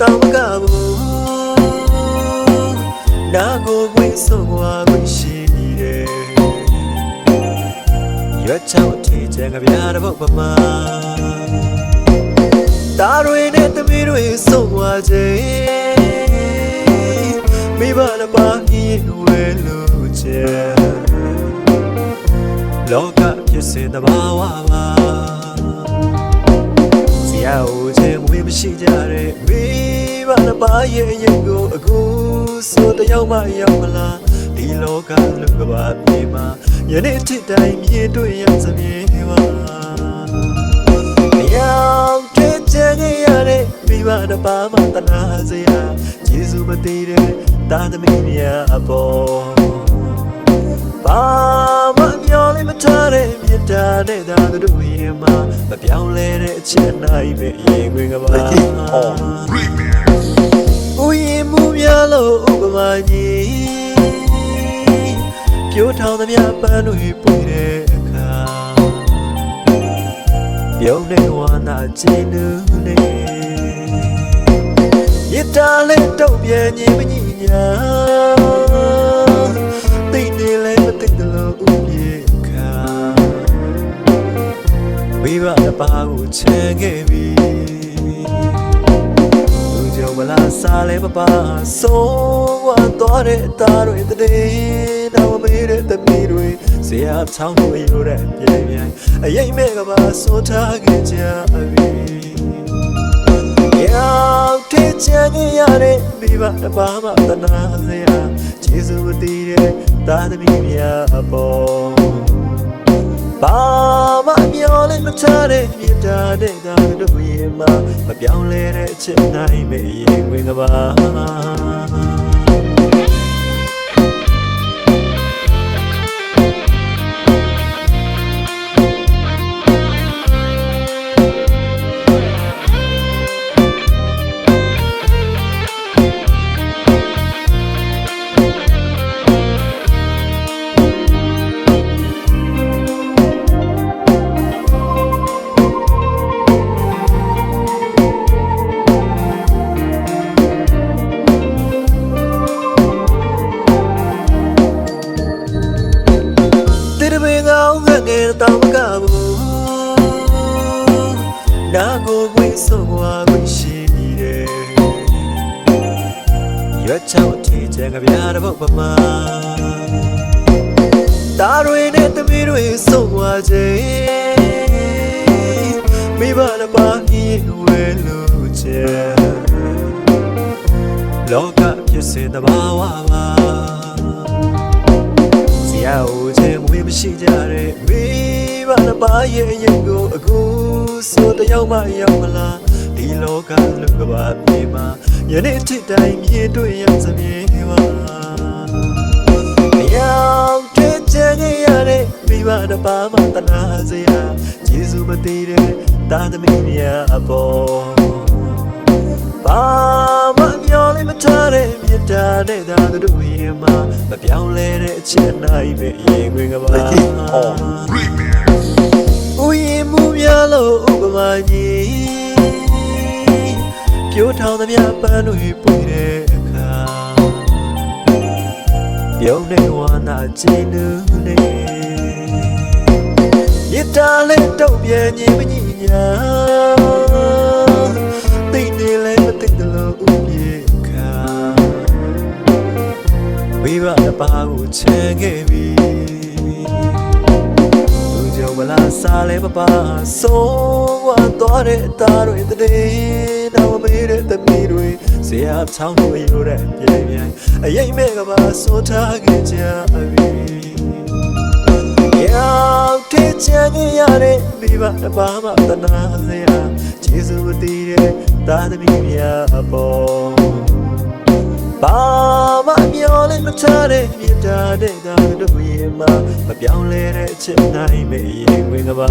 တောင်းကဘူးနာကိုဝင်ဆိုကွာဝင်ရှိနေတယ်ရွက်ချောင်းထီချဲကပြားတပုတ်ပမာတာတွေနဲ့သမီးတွေဆိုကွာခြင်းမိဘလည်းပါရင်ဝဲလို့ချဲလောကဖြစ်စဉ်တဘာဝပါရာဦးခြင်းဝင်မရှိကြတဲ့ နှစ်ပါးရဲ့ရင်ကိုအခုဆိုတယောက်မှရောက်မလားဒီလောကလူကဘာပြေမှာယနေ့ထိတိုင်းမြင်တွေ့ရစမြင်ပါရောက်တဲ့ချင်ရတဲ့မိဘတစ်ပါးမှတနာစရာယေရှုမတည်တဲ့တာသမီးများအပေါ်ဘာမှမျောလေးမထားတဲ့မြေတားတဲ့သာတို့ရဲ့မှာမပြောင်းလဲတဲ့အချက်နိုင်ပဲရေခွင်ကပါဦးရင်မှုများ လို့ဥပမာကြီးပြိုးထောင်သမျှပန်းတွေပွေတဲ့အခါပြုံးနေဝါနာချင်နူးလေရတာလေးတော့ပြန်ញင်မညီညာသိနေလဲမသိတယ်လို့ဥပြေခါမိဘတစ်ပါးကိုချင်ခဲ့ပြီ လူကြောင့်မလားစားလဲပပဆုံးဝါတော့တဲ့အသားတွေတည်းတော့မေးတဲ့သမီးတွေဆရာချောင်းတို့ရိုးတဲ့ပြဲပြဲအရင်မဲ့ကပါစိုးထားခဲ့ကြပြီရောက်တဲ့ချင်ရတဲ့မိဘတစ်ပါးမှတနာစရာကျေးဇူးမတည်တဲ့သာသမီများအပေါ်ဘာမှမျော လည်းမထားတဲ့မြေတာတဲ့သာတို့ရဲ့မှာမပြောင်းလဲတဲ့အချက်နိုင်မေရင်ဝင်ကပါ တောင်ကဘူးနာကိုခွေဆုံးွားခွေရှိတယ်ရွက်ချောင်းထေချက်ကဗျာတပုတ်ပမာတာတွေနဲ့သမီးတွေဆုံးသွားခြင်းမိဘနှစ်ပါးကြီးဝဲလို့ချင်လောကဖြစ်စေတဘာဝပါဆရာဦးချင်းဝေးမရှိကြတဲ့မိဘ နှစ်ပါးရဲ့ရင်ကိုအခုဆိုတယောက်မှရောက်မလားဒီလောကလူကဘာပြေမှာယနေ့ထိတိုင်းမြင်တွေ့ရစမြင်ပါရောက်တဲ့ချင်ရတဲ့မိဘတစ်ပါးမှတနာစရာယေရှုမတည်တဲ့တာသမီးများအပေါ်ဘာမှမျောလေးမထားတဲ့မြေတားတဲ့သာတို့ရဲ့မှာမပြောင်းလဲတဲ့အချက်နိုင်ပဲရေခွင်ကပါဦးရင်မှုများ လို့ဥပမာကြီးပြိုးထောင်သမျှပန်းတွေပွေတဲ့အခါပြုံးနေဝါနာချင်နူးလေရတာလေးတော့ပြန်ញင်မညီညာသိနေလဲမသိတယ်လို့ဥပြေခါမိဘတစ်ပါးကိုချင်ခဲ့ပြီ လားစားလဲပပဆုံးဝါတော့တဲ့အသားတွေတည်းတော့မေးတဲ့သမီးတွေဆရာချောင်းတို့ရိုးတဲ့ပြဲပြဲအရင်မဲ့ကပါစိုးထားခဲ့ကြပြီရောက်တဲ့ချင်ရတဲ့မိဘတစ်ပါးမှတနာစရာကျေးဇူးမတည်တဲ့သာသမီများအပေါ်ဘာမှမျောလည်းမထားတဲ့ မြေတားတဲ့သာတို့ရဲ့မှာမပြောင်းလဲတဲ့အချက်နိုင်မေရင်ဝင်ကပါ